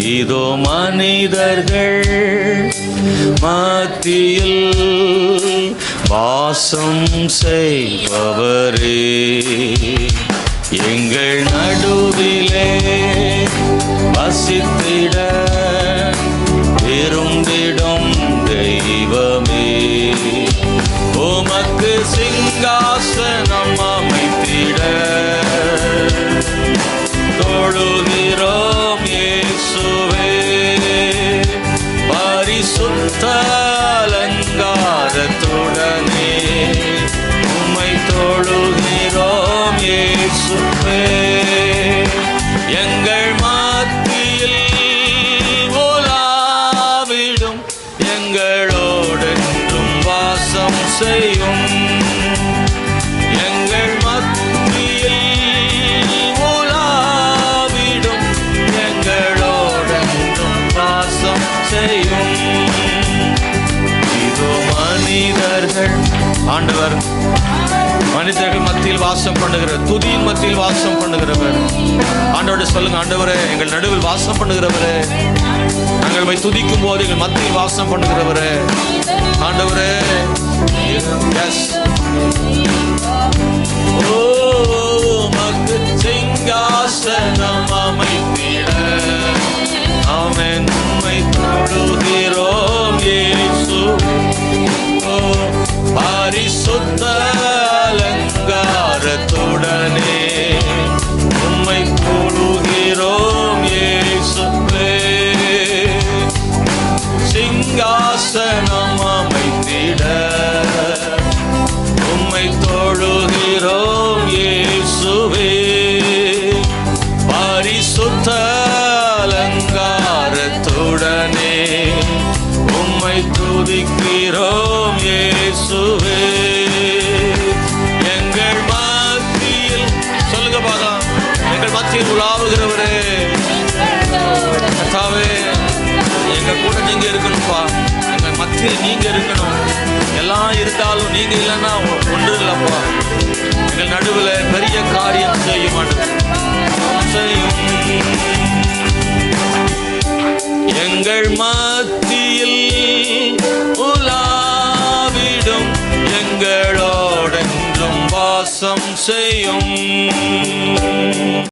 இதோ மனிதர்கள் மத்தியில் வாசம் செய்பவரே. எங்கள் நடுவிலே வசித்திட விரும்பிடும் தெய்வமே. உமக்கு சிங்காசனம் அமை அலங்காரத்துடனே உம்மை தொழுகிறோம் இயேசுவே. எங்கள் மத்தியில் உலாவிடும் எங்களோடென்றும் வாசம் செய்யும். மனிதர்கள் ஆண்டவர். மனிதர்கள் மத்தியில் வாசம் பண்ணுகிற துதியின் மத்தியில் வாசம் பண்ணுகிறவர். ஆண்டவரை சொல்லுங்க ஆண்டவரே எங்கள் நடுவில் வாசம் பண்ணுகிறவரே. நாங்கள் போய் துதிக்கும் போது எங்கள் மத்தியில் வாசம் பண்ணுகிறவரே. ஆண்டவரே எஸ் துதிக்கிறோம் இயேசுவே. எங்கள் மத்தியில் சொல்லுங்க பாதம் எங்கள் மத்தியில் உலாவுகிறவரே. கத்தாவே எங்க கூட நீங்க இருக்கணும்ப்பா. எங்க மத்தியில் நீங்க இருக்கணும். எல்லாம் இருந்தாலும் நீங்க இல்லைன்னா ஒன்று இல்லைப்பா. எங்கள் நடுவில் பெரிய காரியம் செய்ய மாட்டேன் செய்யும். எங்கள் மத்தியில் உலாவிடும் எங்களோடென்றும் வாசம் செய்யும்